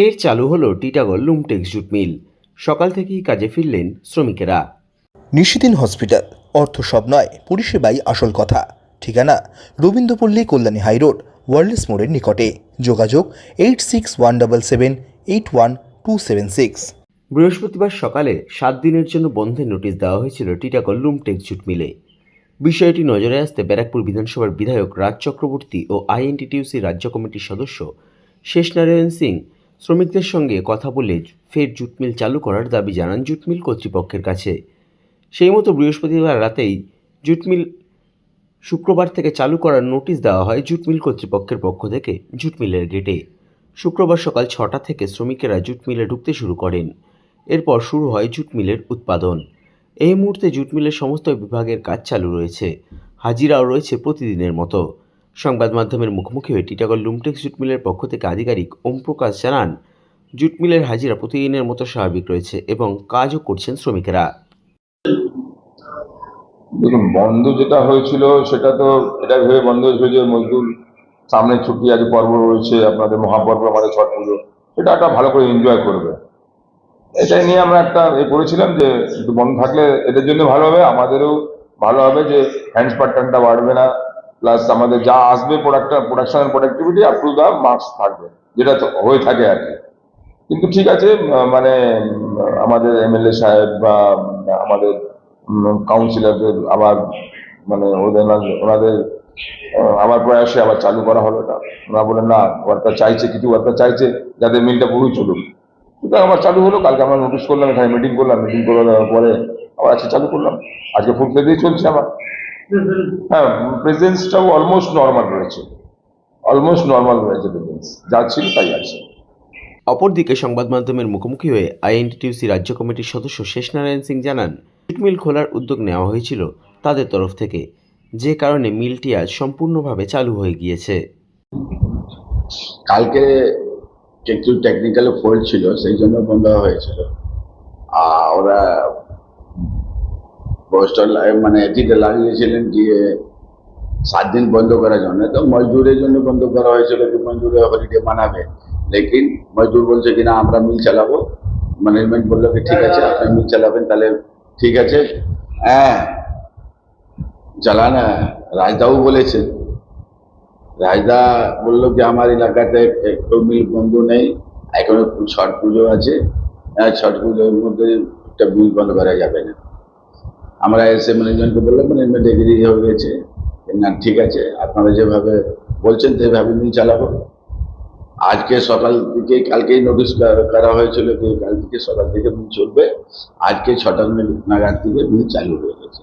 ফের চালু হলো টিটাগড় লুমটেক্স জুট মিল। সকাল থেকেই কাজে ফিরলেন শ্রমিকেরা। নিশিদিন হসপিটাল অর্থ সব নয় পরিষেবাই আসল কথা। ঠিকানা রবীন্দ্রপল্লী কল্যাণী হাইরোড ওয়ার্ল্ডস মোড়ের নিকটে। যোগাযোগ eight six one double seven eight one two seven six. বৃহস্পতিবার সকালে সাত দিনের জন্য বন্ধের নোটিশ দেওয়া হয়েছিল টিটাগড় লুমটেক্স জুট মিলে। বিষয়টি নজরে আসতে ব্যারাকপুর বিধানসভার বিধায়ক রাজ চক্রবর্তী ও আইএনটিটিউসি রাজ্য কমিটির সদস্য শেষ নারায়ণ সিং শ্রমিকদের সঙ্গে কথা বলে ফের জুট মিল চালু করার দাবি জানান জুট মিল কর্তৃপক্ষের কাছে। সেই মতো বৃহস্পতিবার রাতেই জুট মিল শুক্রবার থেকে চালু করার নোটিশ দেওয়া হয় জুট মিল কর্তৃপক্ষের পক্ষ থেকে জুট মিলের গেটে। শুক্রবার সকাল ছটা থেকে শ্রমিকেরা জুট মিলে ঢুকতে শুরু করেন। এরপর শুরু হয় জুট মিলের উৎপাদন। এই মুহূর্তে জুট মিলের সমস্ত বিভাগের কাজ চালু রয়েছে। হাজিরাও রয়েছে প্রতিদিনের মতো। সংবাদ মাধ্যমের মুখোমুখি হয়ে টিটাগড় লুমটেক্স জুট মিলের পক্ষ থেকে আধিকারিক ওম প্রকাশ জানান, জুট মিলের হাজিরা প্রতিদিনের মতো স্বাভাবিক রয়েছে এবং কাজও করছেন শ্রমিকেরা। দেখুন, বন্ধ যেটা হয়েছিল সেটা তো এটা ভেবে বন্ধ হয়েছিল যে মজদুর সামনে ছুটি আছে পর্ব রয়েছে, আপনাদের মহাপর্ব, আমাদের ছট পুজো, সেটা একটা ভালো করে এনজয় করবে। এটাই নিয়ে আমরা একটা এ করেছিলাম যে বন্ধ থাকলে এদের জন্য ভালো হবে, আমাদেরও ভালো হবে যে হ্যান্ড পার্টনটা বাড়বে না। প্লাস আমাদের যা আসবে প্রোডাক্টটা প্রোডাকশনের productivity up to the marks থাকবে, যেটা হয়ে থাকে আর কি। কিন্তু ঠিক আছে মানে আমাদের এমএলএ সাহেব বা আমাদের কাউন্সিলরদের আবার মানে ওদের ওনাদের আবার প্রয়াসে আবার চালু করা হলো এটা। ওনারা বলেন না ওয়ার্কার চাইছে, কিছু ওয়ার্কার চাইছে, যাদের মিলটা পুরোই চলুক। সুতরাং আবার চালু হলো, কালকে আমরা নোটিশ করলাম, এখানে মিটিং করলাম মিটিং করে দেওয়ার পরে আবার আজকে চালু করলাম। আজকে ফুল প্রেজেন্স চলছে আমার। হ্যাঁ প্রেজেন্সটাও অলমোস্ট নর্মাল রয়েছে। অলমোস্ট নর্মাল রয়েছে প্রেজেন্স যা ছিল তাই আছে। অপরদিকে সংবাদ মাধ্যমের মুখোমুখি হয়ে আইএনটিটিউসি রাজ্য কমিটির সদস্য শেষ নারায়ণ সিং জানান মিল খোলার উদ্যোগ নেওয়া হয়েছিল তাদের তরফ থেকে। যে কারণে মিলটি আজ সম্পূর্ণভাবে চালু হয়ে গিয়েছে। কালকে একটু টেকনিক্যাল ফল্ট ছিল সেই জন্য বন্ধ হয়েছিল। আর ওরা পোস্টার মানে এটিতে লাগিয়েছিলেন গিয়ে সাত দিন বন্ধ করার জন্য। তো মজদুরের জন্য বন্ধ করা হয়েছিল যে মজদুরে হলিডে মানাবে। লেকিন মজদুর বলছে কিনা আমরা মিল চালাবো। ম্যানেজমেন্ট বলল কি ঠিক আছে আপনি মিল চালাবেন তাহলে ঠিক আছে। হ্যাঁ চালান রাজদাও বলেছেন রাজদা বলল যে আমার এলাকাতে একটু মিল বন্ধ নেই এখনও ছট পুজো আছে। হ্যাঁ, ছট পুজোর মধ্যে একটা মিল বন্ধ করা যাবে না। আমরা এসে ম্যানেজমেন্টকে বললাম, ম্যানেজমেন্ট ডিগ্রি হয়ে গেছে। না, ঠিক আছে, আপনারা যেভাবে বলছেন, সেভাবে নিয়ে চালাবো। আজকে সকাল থেকে কালকেই নোটিশ করা হয়েছিল যে কাল থেকে সকাল থেকে চলবে। আজকে ছটা নাগাদ থেকে চালু হয়ে গেছে।